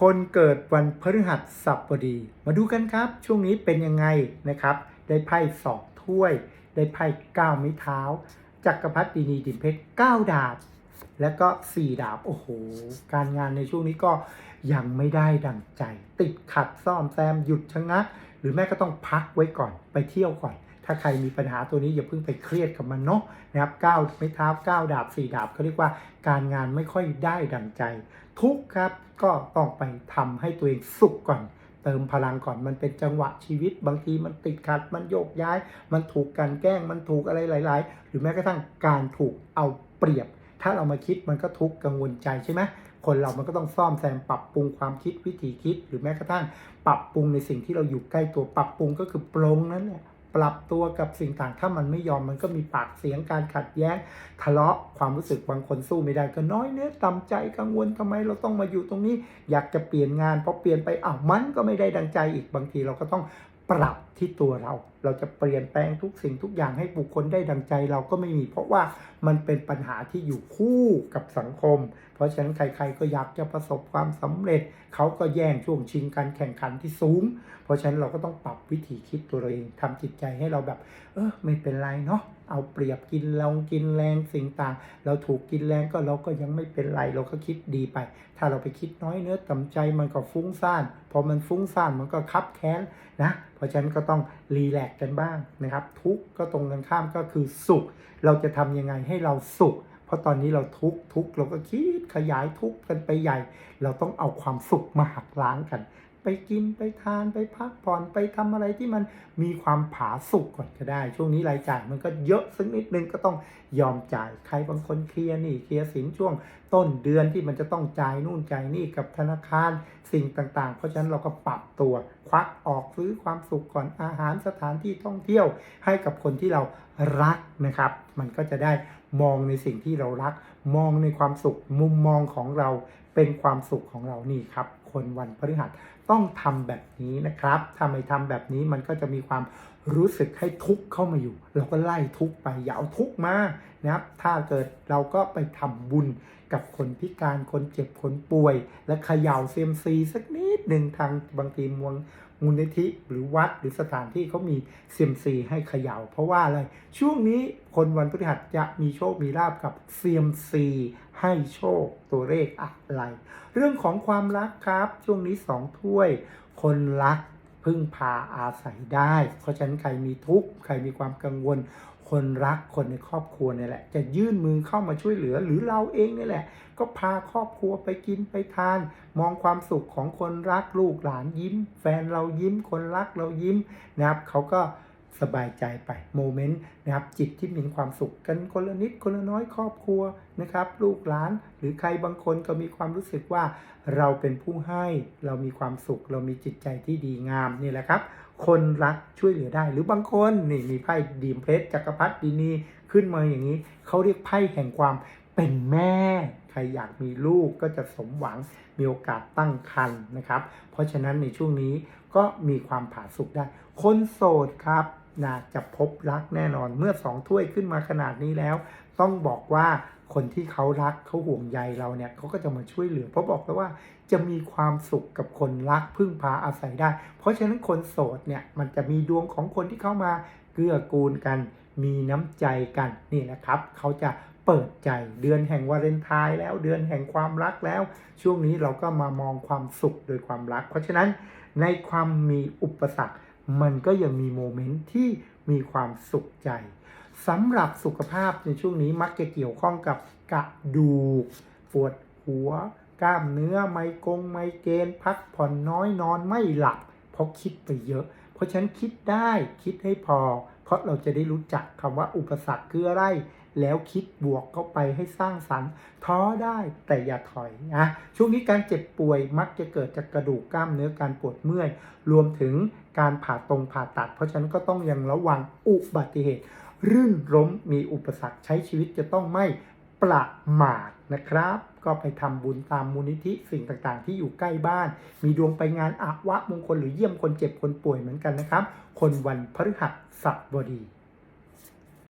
คนเกิดวันพฤหัสบดี มาดูกันครับ ช่วงนี้เป็นยังไงนะครับ ได้ไพ่สองถ้วย ได้ไพ่เก้าไม้เท้า จักรพรรดินีดินเพชรเก้าดาบ แล้วก็สี่ดาบ โอ้โห การงานในช่วงนี้ก็ยังไม่ได้ดังใจ ติดขัดซ่อมแซมหยุดชะงัก หรือแม่ก็ต้องพักไว้ก่อนไปเที่ยวก่อน ถ้าใครมีปัญหาตัวนี้อย่าเพิ่งไปเครียดกับมันเนาะนะครับก้าไม้เท้าก้าดาบสี่ดาบเขาเรียกว่าการงานไม่ค่อยได้ดังใจ ทุกข์ครับก็ต้องไปทำให้ตัวเองสุขก่อนเติมพลังก่อนมันเป็นจังหวะชีวิต บางทีมันติดขัดมันโยกย้าย มันถูกกลันแกล้งมันถูกอะไรหลาย ๆ หรือแม้กระทั่งการถูกเอาเปรียบ ถ้าเรามาคิดมันก็ทุกข์กังวลใจใช่ไหมคนเรามันก็ต้องซ่อมแซมปรับปรุงความคิดวิธีคิด หรือแม้กระทั่งปรับปรุงในสิ่งที่เราอยู่ใกล้ตัวปรับปรุงก็คือปรงนั่นแหละ ปรับตัวกับสิ่งต่างถ้ามันไม่ยอมมันก็มีปากเสียงการขัดแย้งทะเลาะความรู้สึกบางคนสู้ไม่ได้ก็น้อยเนื้อต่ำใจกังวลทำไมเราต้องมาอยู่ตรงนี้ อยากจะเปลี่ยนงานพอเปลี่ยนไปอ้าวมันก็ไม่ได้ดังใจอีกบางทีเราก็ต้องปรับ ที่ตัวเรา เราจะเปลี่ยนแปลงทุกสิ่งทุกอย่างให้บุคคลได้ดังใจเราก็ไม่มี เพราะว่ามันเป็นปัญหาที่อยู่คู่กับสังคม เพราะฉะนั้นใครๆก็อยากจะประสบความสำเร็จ เขาก็แย่งช่วงชิงการแข่งขันที่สูง เพราะฉะนั้นเราก็ต้องปรับวิธีคิดตัวเราเองทำจิตใจให้เราแบบ เออไม่เป็นไรเนาะเอาเปรียบกินลองกินแรงสิ่งต่าง เราถูกกินแรงก็เราก็ยังไม่เป็นไร เราก็คิดดีไป ถ้าเราไปคิดน้อยเนื้อต่ำใจมันก็ฟุ้งซ่านพอมันฟุ้งซ่านมันก็คับแค้นนะ เพราะฉะนั้นก็ต้องรีแลกซ์กันบ้างนะครับ ทุกก็ตรงกันข้ามก็คือสุข เราจะทำยังไงให้เราสุข เพราะตอนนี้เราทุกทุกเราก็คิดขยายทุกกันไปใหญ่ เราต้องเอาความสุขมาหักล้างกัน ไปกินไปทานไปพักผ่อนไปทำอะไรที่มันมีความผาสุกก่อนก็ได้ ช่วงนี้รายจ่ายมันก็เยอะสักนิดนึงก็ต้องยอมจ่ายใครบางคนเคลียร์หนี่เคลียร์สินช่วง ต้นเดือนที่มันจะต้องจ่ายนู่นจ่ายนี่กับธนาคารสิ่งต่างๆ เพราะฉะนั้นเราก็ปรับตัวควักออกซื้อความสุขก่อนอาหารสถานที่ท่องเที่ยว ให้กับคนที่เรารักนะครับ มันก็จะได้มองในสิ่งที่เรารัก มองในความสุขมุมมองของเราเป็นความสุขของเรานี่ครับ คนวันพฤหัส ต้องทำแบบนี้นะครับถ้าไม่ทำแบบนี้มันก็จะมีความรู้สึกให้ทุกข์เข้ามาอยู่ เราก็ไล่ทุกข์ไปอย่าเอาทุกข์มานะครับ ถ้าเกิดเราก็ไปทำบุญกับคนพิการคนเจ็บคนป่วย และเขย่าเซียมซีสักนิดหนึ่งทางบางทีมวง มูลนิธิหรือวัดหรือสถานที่เขามีเซียมซีให้เขยา่า เพราะว่าอะไร ช่วงนี้คนวันพฤหัสจะมีโชคมีลาบกับเซียมซีให้โชคตัวเลขอะไร เรื่องของความรักครับ ช่วงนี้สองถ้วย คนรักพึ่งพาอาศัยได้ เพราะฉะนั้นใครมีทุกข์ ใครมีความกังวล คนรักคนในครอบครัวนี่แหละ จะยื่นมือเข้ามาช่วยเหลือ หรือเราเองนี่แหละ ก็พาครอบครัวไปกินไปทาน มองความสุขของคนรักลูกหลานยิ้ม แฟนเรายิ้ม คนรักเรายิ้มนะครับเขาก็สบายใจไปโมเมนต์นะครับจิตที่มีความสุขกันคนละนิดคนละน้อยครอบครัวนะครับ ลูกหลานหรือใครบางคนก็มีความรู้สึกว่าเราเป็นผู้ให้เรามีความสุข เรามีจิตใจที่ดีงามนี่แหละครับ คนรักช่วยเหลือได้ หรือบางคนนี่มีไพ่ดีมเพชรจักรพรรดินีขึ้นมาอย่างนี้เขาเรียกไพ่แห่งความเป็นแม่ใครอยากมีลูกก็จะสมหวังมีโอกาสตั้งครรภ์นะครับ เพราะฉะนั้นในช่วงนี้ก็มีความผาสุกได้ คนโสดครับน่าจะพบรักแน่นอนเมื่อสองถ้วยขึ้นมาขนาดนี้แล้ว ต้องบอกว่าคนที่เขารักเขาห่วงใยเราเนี่ยเขาก็จะมาช่วยเหลือ เพราะบอกแล้วว่าจะมีความสุขกับคนรักพึ่งพาอาศัยได้ เพราะฉะนั้นคนโสดเนี่ยมันจะมีดวงของคนที่เข้ามาเกื้อกูลกัน มีน้ำใจกันนี่แหละครับเขาจะเปิดใจเดือนแห่งวาเลนไทน์แล้วเดือนแห่งความรักแล้ว ช่วงนี้เราก็มามองความสุขโดยความรัก เพราะฉะนั้นในความมีอุปสรรค มันก็ยังมีโมเมนต์ที่มีความสุขใจ สำหรับสุขภาพในช่วงนี้มักจะเกี่ยวข้องกับกระดูก ปวดหัว กล้ามเนื้อไมกงไมเกรนพักผ่อนน้อยนอนไม่หลับ เพราะคิดไปเยอะ เพราะฉะนั้นคิดได้คิดให้พอ เพราะเราจะได้รู้จักคำว่าอุปสรรคคืออะไร แล้วคิดบวกเข้าไปให้สร้างสรรค์ท้อได้แต่อย่าถอยนะช่วงนี้การเจ็บป่วยมักจะเกิดจากกระดูกกล้ามเนื้อการปวดเมื่อย รวมถึงการผ่าตรงผ่าตัด เพราะฉะนั้นก็ต้องยังระวังอุบัติเหตุ รื่นล้มมีอุปสรรคใช้ชีวิตจะต้องไม่ประมาทนะครับ ก็ไปทำบุญตามมูลนิธิสิ่งต่างๆ ที่อยู่ใกล้บ้าน มีดวงไปงานอาวะมงคลหรือเยี่ยมคนเจ็บคนป่วยเหมือนกันนะครับ คนวันพฤหัสบดี